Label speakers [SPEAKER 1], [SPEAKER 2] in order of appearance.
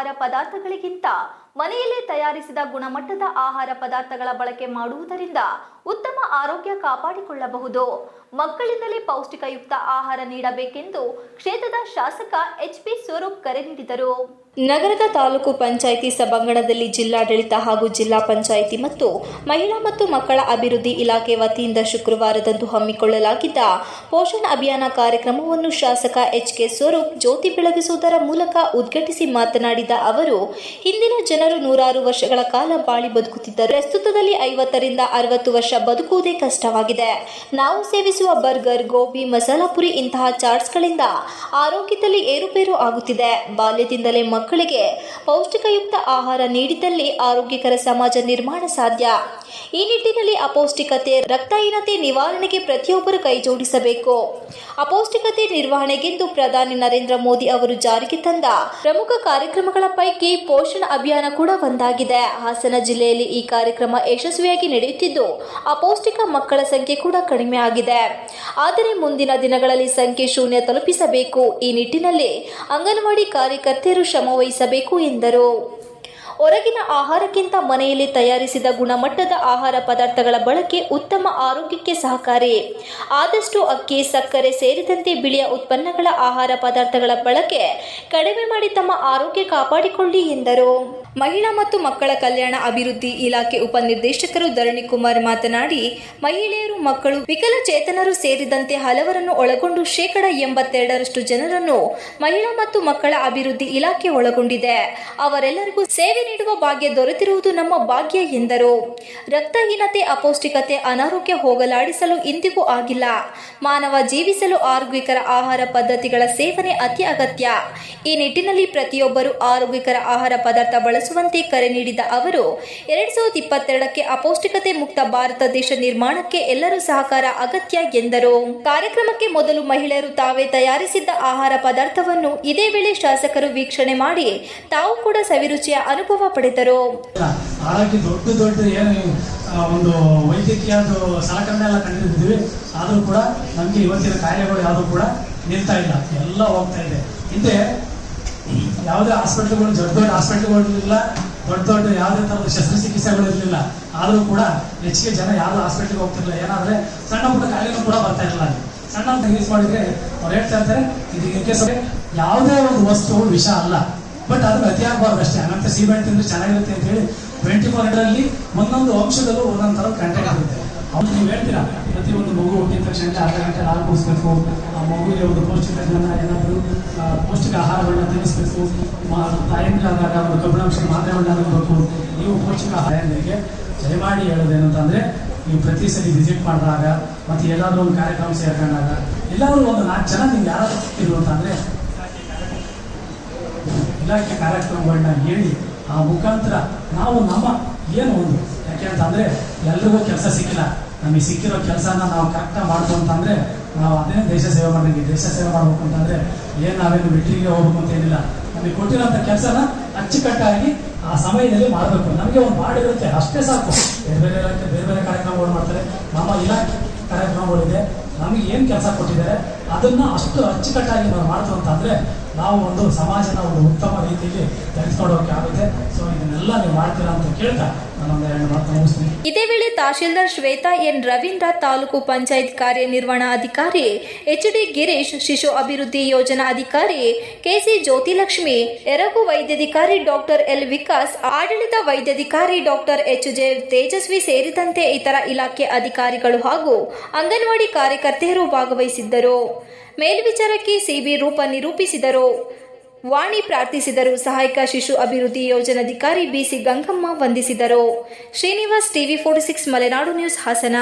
[SPEAKER 1] ಆಹಾರ ಪದಾರ್ಥಗಳಿಗಿಂತ ಮನೆಯಲ್ಲೇ ತಯಾರಿಸಿದ ಗುಣಮಟ್ಟದ ಆಹಾರ ಪದಾರ್ಥಗಳ ಬಳಕೆ ಮಾಡುವುದರಿಂದ ಉತ್ತಮ ಆರೋಗ್ಯ ಕಾಪಾಡಿಕೊಳ್ಳಬಹುದು. ಮಕ್ಕಳಿಂದಲೇ ಪೌಷ್ಟಿಕಯುಕ್ತ ಆಹಾರ ನೀಡಬೇಕೆಂದು ಕ್ಷೇತ್ರದ ಶಾಸಕ ಎಚ್ ಪಿ ಸ್ವರೂಪ್ ಕರೆ ನೀಡಿದರು. ನಗರದ ತಾಲೂಕು ಪಂಚಾಯಿತಿ ಸಭಾಂಗಣದಲ್ಲಿ ಜಿಲ್ಲಾಡಳಿತ ಹಾಗೂ ಜಿಲ್ಲಾ ಪಂಚಾಯಿತಿ ಮತ್ತು ಮಹಿಳಾ ಮತ್ತು ಮಕ್ಕಳ ಅಭಿವೃದ್ಧಿ ಇಲಾಖೆ ವತಿಯಿಂದ ಶುಕ್ರವಾರದಂದು ಹಮ್ಮಿಕೊಳ್ಳಲಾಗಿದ್ದ ಪೋಷಣ್ ಅಭಿಯಾನ ಕಾರ್ಯಕ್ರಮವನ್ನು ಶಾಸಕ ಎಚ್ ಕೆ ಸ್ವರೂಪ್ ಜ್ಯೋತಿ ಬೆಳಗಿಸುವುದರ ಮೂಲಕ ಉದ್ಘಾಟಿಸಿ ಮಾತನಾಡಿದ ಅವರು, ಹಿಂದಿನ ಜನರು ನೂರಾರು ವರ್ಷಗಳ ಕಾಲ ಬಾಳಿ ಬದುಕುತ್ತಿದ್ದರು. ಪ್ರಸ್ತುತದಲ್ಲಿ ಐವತ್ತರಿಂದ ಅರವತ್ತು ವರ್ಷ ಬದುಕುವುದೇ ಕಷ್ಟವಾಗಿದೆ. ನಾವು ಸೇವಿಸುವ ಬರ್ಗರ್, ಗೋಬಿ ಮಸಾಲಾ ಪುರಿ ಇಂತಹ ಚಾಟ್ಸ್ಗಳಿಂದ ಆರೋಗ್ಯದಲ್ಲಿ ಏರುಪೇರು ಆಗುತ್ತಿದೆ. ಬಾಲ್ಯದಿಂದಲೇ ಮಕ್ಕಳಿಗೆ ಪೌಷ್ಟಿಕಯುಕ್ತ ಆಹಾರ ನೀಡಿದಲ್ಲಿ ಆರೋಗ್ಯಕರ ಸಮಾಜ ನಿರ್ಮಾಣ ಸಾಧ್ಯ. ಈ ನಿಟ್ಟಿನಲ್ಲಿ ಅಪೌಷ್ಟಿಕತೆ, ರಕ್ತಹೀನತೆ ನಿವಾರಣೆಗೆ ಪ್ರತಿಯೊಬ್ಬರು ಕೈಜೋಡಿಸಬೇಕು. ಅಪೌಷ್ಟಿಕತೆ ನಿರ್ವಹಣೆಗೆಂದು ಪ್ರಧಾನಿ ನರೇಂದ್ರ ಮೋದಿ ಅವರು ಜಾರಿಗೆ ತಂದ ಪ್ರಮುಖ ಕಾರ್ಯಕ್ರಮಗಳ ಪೈಕಿ ಪೋಷಣ ಅಭಿಯಾನ ಕೂಡ ಒಂದಾಗಿದೆ. ಹಾಸನ ಜಿಲ್ಲೆಯಲ್ಲಿ ಈ ಕಾರ್ಯಕ್ರಮ ಯಶಸ್ವಿಯಾಗಿ ನಡೆಯುತ್ತಿದ್ದು, ಅಪೌಷ್ಟಿಕ ಮಕ್ಕಳ ಸಂಖ್ಯೆ ಕೂಡ ಕಡಿಮೆ ಆಗಿದೆ. ಆದರೆ ಮುಂದಿನ ದಿನಗಳಲ್ಲಿ ಸಂಖ್ಯೆ ಶೂನ್ಯ ತಲುಪಿಸಬೇಕು. ಈ ನಿಟ್ಟಿನಲ್ಲಿ ಅಂಗನವಾಡಿ ಕಾರ್ಯಕರ್ತೆಯರು ಶ್ರಮವಹಿಸಬೇಕು ಎಂದರು. ಹೊರಗಿನ ಆಹಾರಕ್ಕಿಂತ ಮನೆಯಲ್ಲಿ ತಯಾರಿಸಿದ ಗುಣಮಟ್ಟದ ಆಹಾರ ಪದಾರ್ಥಗಳ ಬಳಕೆ ಉತ್ತಮ ಆರೋಗ್ಯಕ್ಕೆ ಸಹಕಾರಿ. ಆದಷ್ಟು ಅಕ್ಕಿ, ಸಕ್ಕರೆ ಸೇರಿದಂತೆ ಬಿಳಿಯ ಉತ್ಪನ್ನಗಳ ಆಹಾರ ಪದಾರ್ಥಗಳ ಬಳಕೆ ಕಡಿಮೆ ಮಾಡಿ ತಮ್ಮ ಆರೋಗ್ಯ ಕಾಪಾಡಿಕೊಳ್ಳಿ ಎಂದರು. ಮಹಿಳಾ ಮತ್ತು ಮಕ್ಕಳ ಕಲ್ಯಾಣ ಅಭಿವೃದ್ಧಿ ಇಲಾಖೆ ಉಪನಿರ್ದೇಶಕರು ಧರಣಿ ಕುಮಾರ್ ಮಾತನಾಡಿ, ಮಹಿಳೆಯರು ಮಕ್ಕಳು ವಿಕಲಚೇತನರು ಸೇರಿದಂತೆ ಹಲವರನ್ನು ಒಳಗೊಂಡು ಶೇಕಡ ಎಂಬತ್ತೆರಡರಷ್ಟು ಜನರನ್ನು ಮಹಿಳಾ ಮತ್ತು ಮಕ್ಕಳ ಅಭಿವೃದ್ಧಿ ಇಲಾಖೆ ಒಳಗೊಂಡಿದೆ. ಅವರೆಲ್ಲರಿಗೂ ಸೇವೆ ನೀಡುವ ಭಾಗ್ಯ ದೊರೆತಿರುವುದು ನಮ್ಮ ಭಾಗ್ಯ ಎಂದರು. ರಕ್ತಹೀನತೆ, ಅಪೌಷ್ಟಿಕತೆ, ಅನಾರೋಗ್ಯ ಹೋಗಲಾಡಿಸಲು ಇಂದಿಗೂ ಆಗಿಲ್ಲ. ಮಾನವ ಜೀವಿಸಲು ಆರೋಗ್ಯಕರ ಆಹಾರ ಪದ್ಧತಿಗಳ ಸೇವನೆ ಅತಿ ಅಗತ್ಯ. ಈ ನಿಟ್ಟಿನಲ್ಲಿ ಪ್ರತಿಯೊಬ್ಬರು ಆರೋಗ್ಯಕರ ಆಹಾರ ಪದಾರ್ಥ ಬಳಸುವಂತೆ ಕರೆ ನೀಡಿದ ಅವರು, ಎರಡ್ ಸಾವಿರದ ಇಪ್ಪತ್ತೆರಡಕ್ಕೆ ಅಪೌಷ್ಟಿಕತೆ ಮುಕ್ತ ಭಾರತ ದೇಶ ನಿರ್ಮಾಣಕ್ಕೆ ಎಲ್ಲರೂ ಸಹಕಾರ ಅಗತ್ಯ ಎಂದರು. ಕಾರ್ಯಕ್ರಮಕ್ಕೆ ಮೊದಲು ಮಹಿಳೆಯರು ತಾವೇ ತಯಾರಿಸಿದ್ದ ಆಹಾರ ಪದಾರ್ಥವನ್ನು ಇದೇ ವೇಳೆ ಶಾಸಕರು ವೀಕ್ಷಣೆ ಮಾಡಿ ತಾವು ಕೂಡ ಸವಿರುಚಿಯ ಅನುಭವ ಪಡೆದರು.
[SPEAKER 2] ದೊಡ್ಡ ದೊಡ್ಡ ಒಂದು ವೈದ್ಯಕೀಯ ಸಲಕರಣೆ ಎಲ್ಲ ಕಂಡಿದ್ದೀವಿ ಆದರೂ ಕೂಡ ನಮಗೆ ಇವತ್ತಿನ ಕಾರ್ಯಗಳು ಯಾವುದೂ ಕೂಡ ನಿಲ್ತಾ ಇಲ್ಲ. ಎಲ್ಲ ಹೋಗ್ತಾ ಇದೆ. ಹಿಂದೆ ಯಾವುದೇ ಹಾಸ್ಪಿಟ್ಲ್ಗಳು ದೊಡ್ಡ ದೊಡ್ಡ ಹಾಸ್ಪಿಟ್ಲ್ಗಳು ಇರಲಿಲ್ಲ ದೊಡ್ಡ ದೊಡ್ಡ ಯಾವುದೇ ಥರದ ಶಸ್ತ್ರಚಿಕಿತ್ಸೆಗಳು ಇರಲಿಲ್ಲ. ಆದರೂ ಕೂಡ ಹೆಚ್ಚಿಗೆ ಜನ ಯಾರು ಹಾಸ್ಪಿಟ್ಲಿಗೆ ಹೋಗ್ತಿರ್ಲಿಲ್ಲ. ಏನಾದ್ರೆ ಸಣ್ಣ ಪುಟ್ಟ ಕಾಯಿಲೆಗಳು ಕೂಡ ಬರ್ತಾ ಇರಲಿಲ್ಲ. ಸಣ್ಣ ಅಂತ ಯೂಸ್ ಮಾಡಿದ್ರೆ ಅವ್ರು ಹೇಳ್ತಾ ಇರ್ತಾರೆ, ಇದು ಸರಿ ಯಾವುದೇ ಒಂದು ವಸ್ತುಗಳು ವಿಷ ಅಲ್ಲ. ಬಟ್ ಅದು ಅತಿ ಆಗಬಾರ್ದು ಅಷ್ಟೇ. ಹಂಗಂತ ಸಿಮೆಂಟ್ ತಿಂದ್ರೆ ಚೆನ್ನಾಗಿರುತ್ತೆ ಅಂತ ಹೇಳಿ ಟ್ವೆಂಟಿ ಫೋರ್ ಅಲ್ಲಿ ಒಂದೊಂದು ಅಂಶದಲ್ಲೂ ಒಂದೊಂದು ಥರ ಕಂಟೆಂಟ್ ಆಗುತ್ತೆ. ಅವ್ರು ನೀವು ಹೇಳ್ತೀರಾ? ಪ್ರತಿ ಒಂದು ಮಗು ಹುಟ್ಟಿದ ತಕ್ಷಣ ಅರ್ಧ ಗಂಟೆ ಹಾಲು ಕುಡಿಸ್ಬೇಕು ಆ ಮಗುವಿಗೆ ಒಂದು ಪೌಷ್ಟಿಕಗಳನ್ನ ಏನಾದರೂ ಪೌಷ್ಟಿಕ ಆಹಾರಗಳನ್ನ ತಿನ್ನಿಸ್ಬೇಕು. ತಾಯಂದಿರಾದಾಗ ಒಂದು ಕಬ್ಬಿಣಾಂಶ ಮಾತ್ರೆಗಳನ್ನ ಆಗಬೇಕು ನೀವು ಪೌಷ್ಟಿಕ ಆಹಾರರಿಗೆ ದಯಮಾಡಿ ಹೇಳೋದೇನಂತಂದ್ರೆ ನೀವು ಪ್ರತಿ ಸರಿ ವಿಸಿಟ್ ಮಾಡಿದಾಗ ಮತ್ತೆ ಎಲ್ಲಾದ್ರೂ ಒಂದು ಕಾರ್ಯಕ್ರಮ ಸೇರ್ಕೊಂಡಾಗ ಎಲ್ಲಾದರೂ ಒಂದು ನಾಲ್ಕು ಜನ ನಿಮ್ಗೆ ಯಾರು ಸಿಕ್ಕಿದ್ರು ಅಂತಂದ್ರೆ, ಇಲಾಖೆ ಕಾರ್ಯಕ್ರಮಗಳನ್ನ ಹೇಳಿ ಆ ಮುಖಾಂತರ ನಾವು ನಮ್ಮ ಏನು ಒಂದು? ಯಾಕೆ ಅಂತಂದ್ರೆ ಎಲ್ರಿಗೂ ಕೆಲಸ ಸಿಕ್ಕಿಲ್ಲ. ನಮಗೆ ಸಿಕ್ಕಿರೋ ಕೆಲಸನ ನಾವು ಕರೆಕ್ಟಾಗಿ ಮಾಡ್ತು ಅಂತಂದರೆ ನಾವು ಅದೇ ದೇಶ ಸೇವೆ ಮಾಡಿದ್ವಿ ದೇಶ ಸೇವೆ ಮಾಡಬೇಕು ಅಂತಂದರೆ ಏನು ನಾವೇನು ಮಿಟ್ರಿಗೆ ಹೋಗ್ಬೇಕು ಅಂತ ಏನಿಲ್ಲ. ನಮಗೆ ಕೊಟ್ಟಿರೋಂಥ ಕೆಲಸನ ಅಚ್ಚುಕಟ್ಟಾಗಿ ಆ ಸಮಯದಲ್ಲಿ ಮಾಡಬೇಕು. ನಮಗೆ ಒಂದು ಮಾಡಿರುತ್ತೆ ಅಷ್ಟೇ ಸಾಕು. ಬೇರೆ ಬೇರೆ ಇಲಾಖೆ, ಬೇರೆ ಬೇರೆ ಕಾರ್ಯಕ್ರಮಗಳು ಮಾಡ್ತಾರೆ. ನಮ್ಮ ಇಲಾಖೆ ಕಾರ್ಯಕ್ರಮಗಳಿದೆ. ನಮಗೆ ಏನು ಕೆಲಸ ಕೊಟ್ಟಿದ್ದಾರೆ? ಅದನ್ನ ಅಷ್ಟು ಅಚ್ಚುಕಟ್ಟಾಗಿ ನಾವು ಮಾಡ್ತು ಅಂತಂದರೆ ನಾವು ಒಂದು ಸಮಾಜನ ಒಂದು ಉತ್ತಮ ರೀತಿಯಲ್ಲಿ ತೆಗೆದುಕೊಂಡು ಹೋಗಕ್ಕೆ ಆಗುತ್ತೆ. ಸೊ ಇದನ್ನೆಲ್ಲ ನೀವು ಮಾಡ್ತೀರಾ ಅಂತ ಕೇಳ್ತಾ
[SPEAKER 1] ಇದೇ ವೇಳೆ ತಹಶೀಲ್ದಾರ್ ಶ್ವೇತಾ ಎನ್ ರವೀಂದ್ರ ತಾಲೂಕು ಪಂಚಾಯತ್ ಕಾರ್ಯನಿರ್ವಹಣಾಧಿಕಾರಿ ಎಚ್ ಡಿ ಗಿರೀಶ್ ಶಿಶು ಅಭಿವೃದ್ಧಿ ಯೋಜನಾ ಅಧಿಕಾರಿ, ಕೆಸಿ ಜ್ಯೋತಿಲಕ್ಷ್ಮಿ, ಎರಗು ವೈದ್ಯಾಧಿಕಾರಿ ಡಾಕ್ಟರ್ ಎಲ್ ವಿಕಾಸ್, ಆಡಳಿತ ವೈದ್ಯಾಧಿಕಾರಿ ಡಾಕ್ಟರ್ ಎಚ್ ಜೆ ತೇಜಸ್ವಿ ಸೇರಿದಂತೆ ಇತರ ಇಲಾಖೆ ಅಧಿಕಾರಿಗಳು ಹಾಗೂ ಅಂಗನವಾಡಿ ಕಾರ್ಯಕರ್ತೆಯರು ಭಾಗವಹಿಸಿದ್ದರು. ಮೇಲ್ವಿಚಾರಕ್ಕೆ ಸಿಬಿ ರೂಪ ನಿರೂಪಿಸಿದರು. ವಾಣಿ ಪ್ರಾರ್ಥಿಸಿದರು. ಸಹಾಯಕ ಶಿಶು ಅಭಿವೃದ್ಧಿ ಯೋಜನಾಧಿಕಾರಿ ಬಿಸಿ ಗಂಗಮ್ಮ ವಂದಿಸಿದರು. Srinivas TV forty six, Malenadu news Hassan.